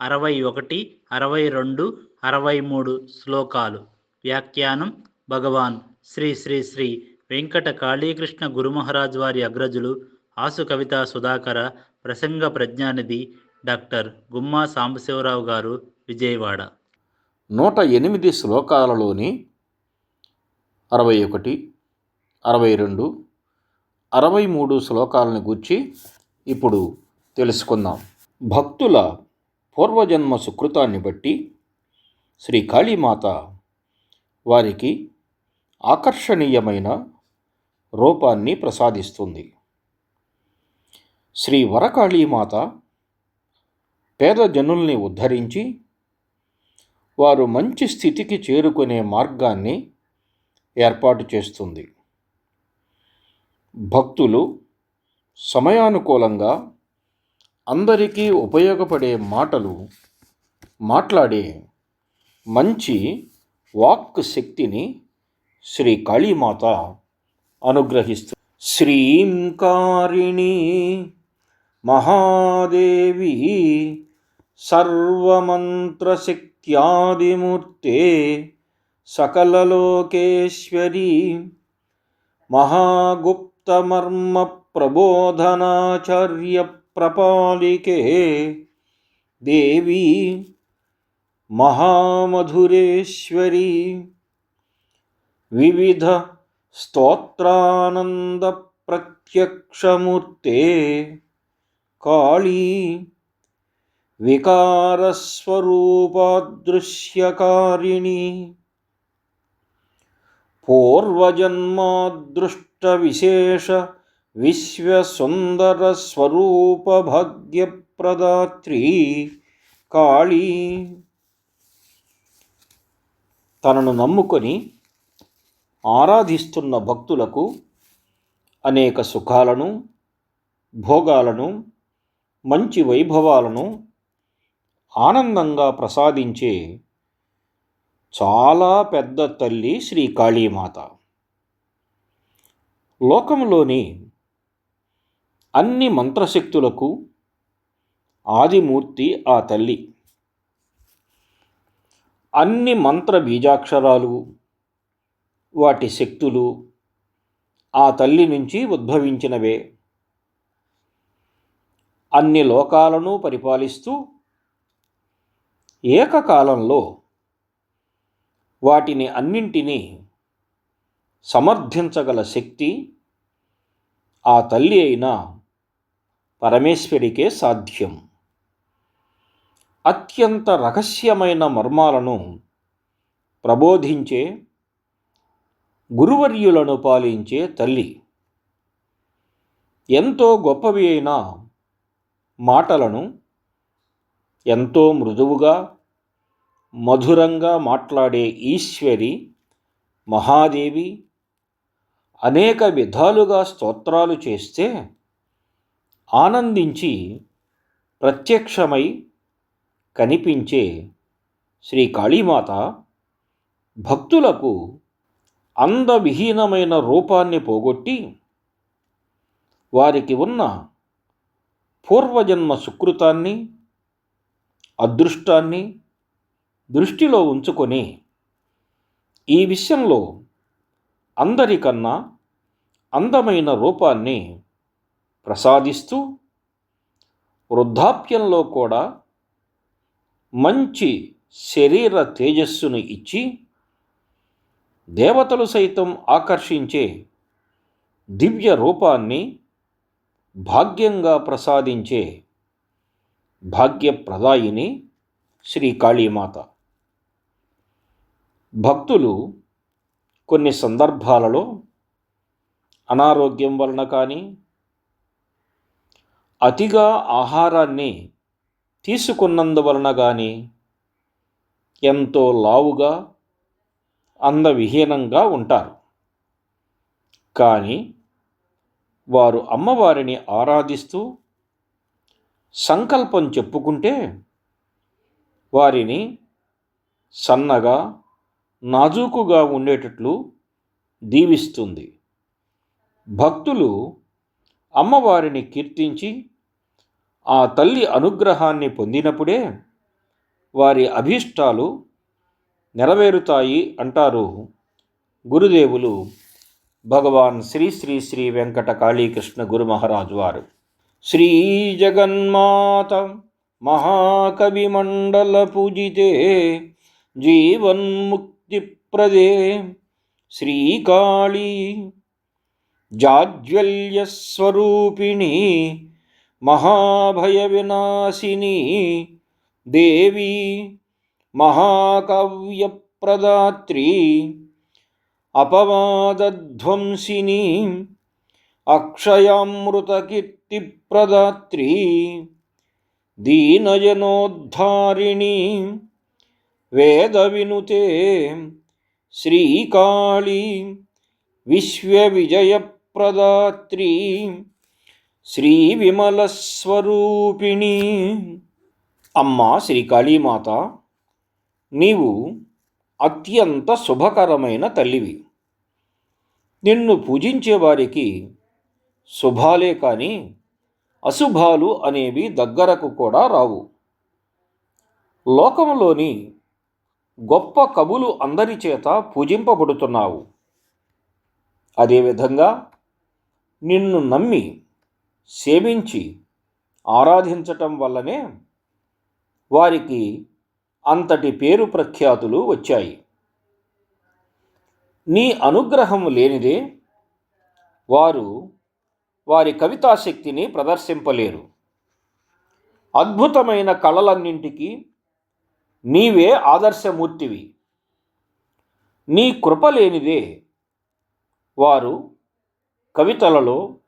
అరవై ఒకటి అరవై రెండు అరవై మూడు శ్లోకాలు. వ్యాఖ్యానం భగవాన్ శ్రీ శ్రీ శ్రీ వెంకట కాళీకృష్ణ గురుమహారాజ్ వారి అగ్రజులు ఆసు కవిత సుధాకర ప్రసంగ ప్రజ్ఞానిధి డాక్టర్ గుమ్మా సాంబశివరావు గారు విజయవాడ. నూట ఎనిమిది శ్లోకాలలోని అరవై ఒకటి అరవై రెండు అరవై మూడు శ్లోకాలను గూర్చి ఇప్పుడు తెలుసుకుందాం. భక్తుల పూర్వజన్మ సుకృతాన్ని బట్టి శ్రీ కాళీమాత వారికి ఆకర్షణీయమైన రూపాన్ని ప్రసాదిస్తుంది. శ్రీ వరకాళీమాత పేద జనుల్ని ఉద్ధరించి వారు మంచి స్థితికి చేరుకునే మార్గాన్ని ఏర్పాటు చేస్తుంది. భక్తులు సమయానుకూలంగా అందరికీ ఉపయోగపడే మాటలు మాట్లాడే మంచి వాక్ శక్తిని శ్రీ కాళీమాత అనుగ్రహిస్తుంది శ్రీంకారిణి మహాదేవి సర్వమంత్రశక్త్యాదిమూర్తే సకలలోకేశ్వరి మహాగుప్తమర్మ ప్రబోధనాచార్య प्रपालिके। देवी महामधुरेश्वरी। विविध स्तोत्रानंद विविधस्तोत्रानन्दप्रत्यक्षमूर्ते काली विकारस्वरूपादृश्यकारिणी। पूर्वजन्मादृष्टविशेष విశ్వసుందరస్వరూపభాగ్యప్రదాత్రీ కాళీ. తనను నమ్ముకొని ఆరాధిస్తున్న భక్తులకు అనేక సుఖాలను భోగాలను మంచి వైభవాలను ఆనందంగా ప్రసాదించే చాలా పెద్ద తల్లి శ్రీ కాళీమాత. లోకంలోని అన్ని మంత్రశక్తులకు ఆదిమూర్తి ఆ తల్లి. అన్ని మంత్ర బీజాక్షరాలు వాటి శక్తులు ఆ తల్లి నుంచి ఉద్భవించినవే. అన్ని లోకాలను పరిపాలిస్తూ ఏకకాలంలో వాటిని అన్నింటినీ సమర్థించగల శక్తి ఆ తల్లి అయిన పరమేశ్వరికే సాధ్యం. అత్యంత రహస్యమైన మర్మాలను ప్రబోధించే గురువర్యులను పాలించే తల్లి. ఎంతో గొప్పవి అయిన మాటలను ఎంతో మృదువుగా మధురంగా మాట్లాడే ఈశ్వరి మహాదేవి అనేక విధాలుగా స్తోత్రాలు చేస్తే ఆనందించి ప్రత్యక్షమై కనిపించే శ్రీ కాళీమాత భక్తులకు అందవిహీనమైన రూపాన్ని పోగొట్టి వారికి ఉన్న పూర్వజన్మ సుకృతాన్ని అదృష్టాన్ని దృష్టిలో ఉంచుకొని ఈ విషయంలో అందరికన్నా అందమైన రూపాన్ని ప్రసాదిస్తూ వృద్ధాప్యంలో కూడా మంచి శరీర తేజస్సును ఇచ్చి దేవతలు సైతం ఆకర్షించే దివ్య రూపాన్ని భాగ్యంగా ప్రసాదించే భాగ్యప్రదాయిని శ్రీ కాళీమాత. భక్తులు కొన్ని సందర్భాలలో అనారోగ్యం వలన కానీ అతిగా ఆహారాన్ని తీసుకున్నందువలన కానీ ఎంతో లావుగా అందవిహీనంగా ఉంటారు. కానీ వారు అమ్మవారిని ఆరాధిస్తూ సంకల్పం చెప్పుకుంటే వారిని సన్నగా నాజూకుగా ఉండేటట్లు దీవిస్తుంది. భక్తులు అమ్మవారిని కీర్తించి ఆ తల్లి అనుగ్రహాన్ని పొందినప్పుడే వారి అభీష్టాలు నెరవేరుతాయి అంటారు గురుదేవులు భగవాన్ శ్రీ శ్రీ శ్రీ వెంకట కాళీకృష్ణ గురు మహారాజు వారు. శ్రీ జగన్మాత మహాకవి మండల పూజితే జీవన్ముక్తిప్రదే శ్రీకాళీ जाज्वल्यस्वरूपिणी महाभयविनाशिनी देवी महाकाव्यप्रदात्री अपवादध्वंसिनी अक्षयामृतकीर्तिप्रदात्री दीनजनोद्धारिणी वेदविनुते श्रीकाली विश्वविजय శ్రీకాళీ విశ్వవిజయప్రదాత్రి అమ్మ శ్రీ శ్రీకాళీమాత నీవు అత్యంత శుభకరమైన తల్లివి. నిన్ను పూజించే వారికి శుభాలే కానీ అశుభాలు అనేవి దగ్గరకు కూడా రావు. లోకంలోని గొప్ప కవులు అందరి చేత పూజింపబడుతున్నావు. అదేవిధంగా నిన్ను నమ్మి సేవించి ఆరాధించటం వల్లనే వారికి అంతటి పేరు ప్రఖ్యాతులు వచ్చాయి. నీ అనుగ్రహం లేనిదే వారు వారి కవితాశక్తిని ప్రదర్శింపలేరు. అద్భుతమైన కళలన్నింటికి నీవే ఆదర్శమూర్తివి. నీ కృప లేనిదే వారు కవితలలో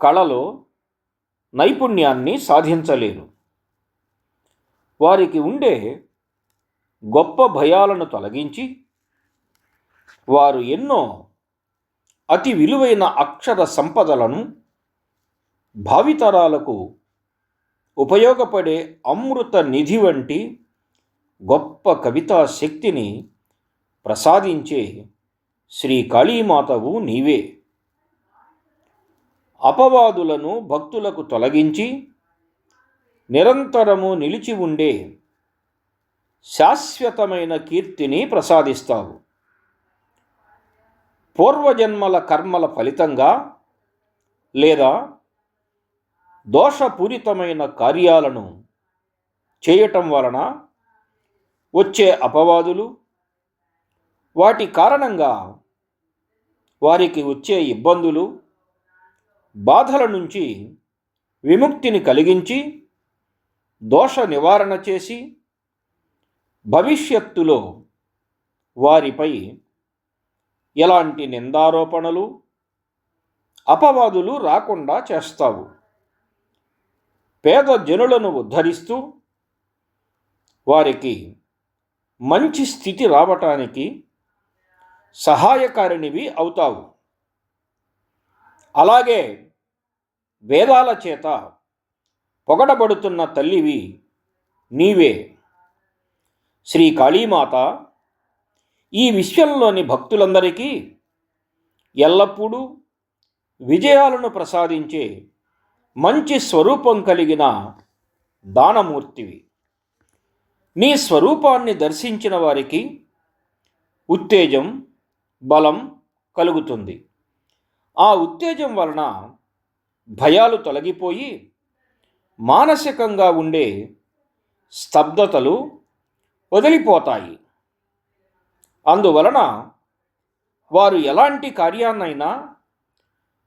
కళలో నైపుణ్యాన్ని సాధించలేరు. వారికి ఉండే గొప్ప భయాలను తొలగించి వారు ఎన్నో అతి విలువైన అక్షర సంపదలను భావితరాలకు ఉపయోగపడే అమృత నిధి వంటి గొప్ప కవితా శక్తిని ప్రసాదించే శ్రీ కాళీమాతవు నీవే. అపవాదులను భక్తులకు తొలగించి నిరంతరము నిలిచి ఉండే శాశ్వతమైన కీర్తిని ప్రసాదిస్తావు. పూర్వజన్మల కర్మల ఫలితంగా లేదా దోషపూరితమైన కార్యాలను చేయటం వలన వచ్చే అపవాదులు వాటి కారణంగా వారికి వచ్చే ఇబ్బందులు బాధల నుంచి విముక్తిని కలిగించి దోష నివారణ చేసి భవిష్యత్తులో వారిపై ఎలాంటి నిందారోపణలు అపవాదులు రాకుండా చేస్తావు. పేద జనులను ఉద్ధరిస్తూ వారికి మంచి స్థితి రావటానికి సహాయకారినివి అవుతావు. అలాగే వేదాల చేత పొగడబడుతున్న తల్లివి నీవే. శ్రీ కాళీమాత ఈ విశ్వంలోని భక్తులందరికీ ఎల్లప్పుడూ విజయాలను ప్రసాదించే మంచి స్వరూపం కలిగిన దానమూర్తివి. నీ స్వరూపాన్ని దర్శించిన వారికి ఉత్తేజం బలం కలుగుతుంది. ఆ ఉత్తేజం వలన భయాలు తొలగిపోయి మానసికంగా ఉండే స్తబ్దతలు వదిలిపోతాయి. అందువలన వారు ఎలాంటి కార్యాన్నైనా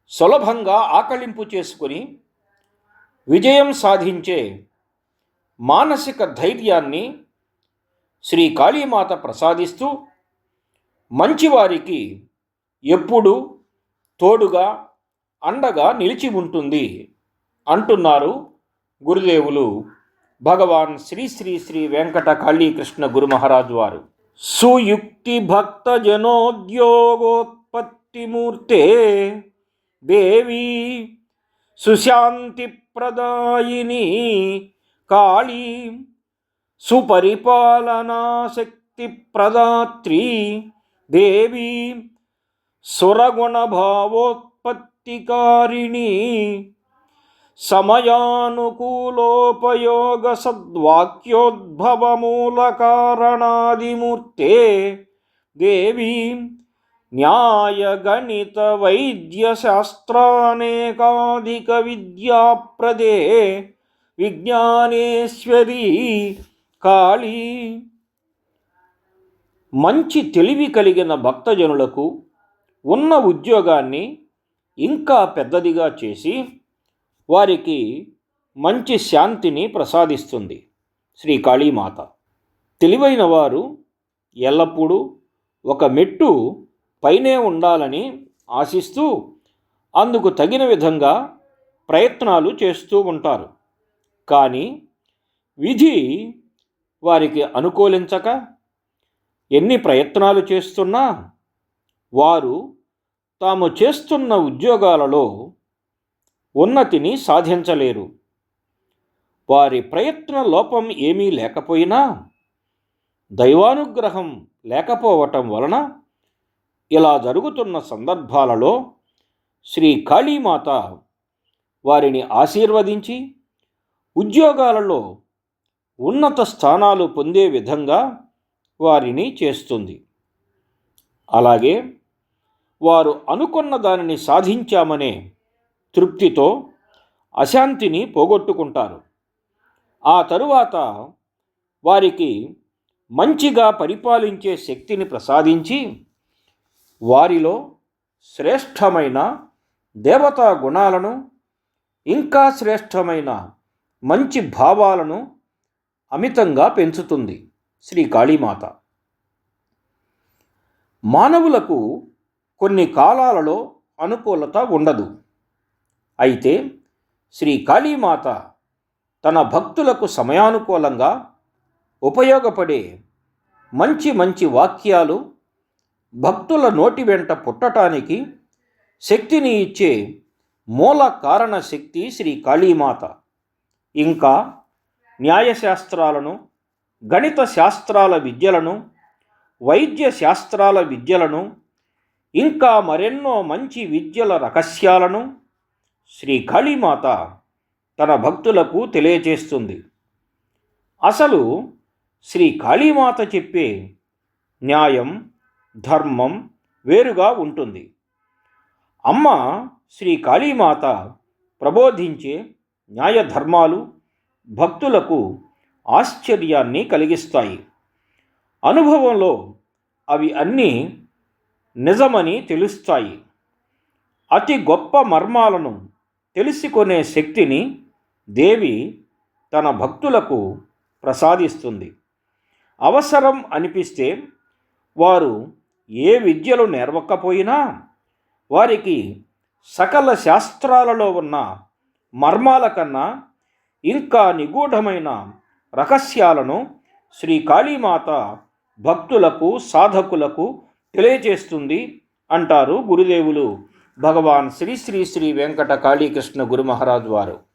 సులభంగా ఆకలింపు చేసుకొని విజయం సాధించే మానసిక ధైర్యాన్ని శ్రీ కాళీమాత ప్రసాదిస్తూ మంచివారికి ఎప్పుడూ తోడుగా అండగా నిలిచి ఉంటుంది అంటున్నారు గురుదేవులు భగవాన్ శ్రీ శ్రీ శ్రీ వెంకట కాళీకృష్ణ గురు మహారాజు వారు. సుయుక్తి భక్త జనోద్యోగోత్పత్తిమూర్తే దేవి సుశాంతి ప్రదాయిని కాళీ సుపరిపాలనాశక్తి ప్రదాత్రి దేవి సురగుణభావోత్పత్తికారిణి సమయానుకూలోపయోగ సద్వాక్యోద్భవమూలకారణాదిమూర్తే దేవీ న్యాయగణిత వైద్య విద్యాప్రదే విజ్ఞానేశ్వరీ కాళీ. మంచి తెలివి కలిగిన భక్తజనులకు ఉన్న ఉద్యోగాన్ని ఇంకా పెద్దదిగా చేసి వారికి మంచి శాంతిని ప్రసాదిస్తుంది. శ్రీ కాళీమాత తెలివైన వారు ఎల్లప్పుడూ ఒక మెట్టు పైనే ఉండాలని ఆశిస్తూ అందుకు తగిన విధంగా ప్రయత్నాలు చేస్తూ ఉంటారు. కానీ విధి వారికి అనుకూలించక ఎన్ని ప్రయత్నాలు చేస్తున్నా వారు తాము చేస్తున్న ఉద్యోగాలలో ఉన్నతిని సాధించలేరు. వారి ప్రయత్న లోపం ఏమీ లేకపోయినా దైవానుగ్రహం లేకపోవటం వలన ఇలా జరుగుతున్న సందర్భాలలో శ్రీ కాళీమాత వారిని ఆశీర్వదించి ఉద్యోగాలలో ఉన్నత స్థానాలు పొందే విధంగా వారిని చేస్తుంది. అలాగే వారు అనుకున్న దానిని సాధించామనే తృప్తితో అశాంతిని పోగొట్టుకుంటారు. ఆ తరువాత వారికి మంచిగా పరిపాలించే శక్తిని ప్రసాదించి వారిలో శ్రేష్టమైన దేవతా గుణాలను ఇంకా శ్రేష్టమైన మంచి భావాలను అమితంగా పెంచుతుంది శ్రీ కాళీమాత. మానవులకు కొన్ని కాలాలలో అనుకూలత ఉండదు. అయితే శ్రీ కాళీమాత తన భక్తులకు సమయానుకూలంగా ఉపయోగపడే మంచి మంచి వాక్యాలు భక్తుల నోటి వెంట పుట్టటానికి శక్తిని ఇచ్చే మూల కారణ శక్తి శ్రీ కాళీమాత. ఇంకా న్యాయశాస్త్రాలను గణిత శాస్త్రాల విద్యలను వైద్య శాస్త్రాల విద్యలను ఇంకా మరెన్నో మంచి విద్యల రహస్యాలను శ్రీ కాళీమాత తన భక్తులకు తెలియచేస్తుంది. అసలు శ్రీ కాళీమాత చెప్పే న్యాయం ధర్మం వేరుగా ఉంటుంది. అమ్మ శ్రీ కాళీమాత ప్రబోధించే న్యాయధర్మాలు భక్తులకు ఆశ్చర్యాన్ని కలిగిస్తాయి. అనుభవంలో అవి అన్నీ నిజమని తెలుస్తాయి. అతి గొప్ప మర్మాలను తెలుసుకునే శక్తిని దేవి తన భక్తులకు ప్రసాదిస్తుంది. అవసరం అనిపిస్తే వారు ఏ విద్యలు నేర్వకపోయినా వారికి సకల శాస్త్రాలలో ఉన్న మర్మాల కన్నా ఇంకా నిగూఢమైన రహస్యాలను శ్రీ కాళీమాత భక్తులకు సాధకులకు తెలియజేస్తుంది అంటారు గురుదేవులు. భగవాన్ శ్రీ శ్రీ శ్రీ వెంకట కాళీకృష్ణ గురు మహారాజు వారు.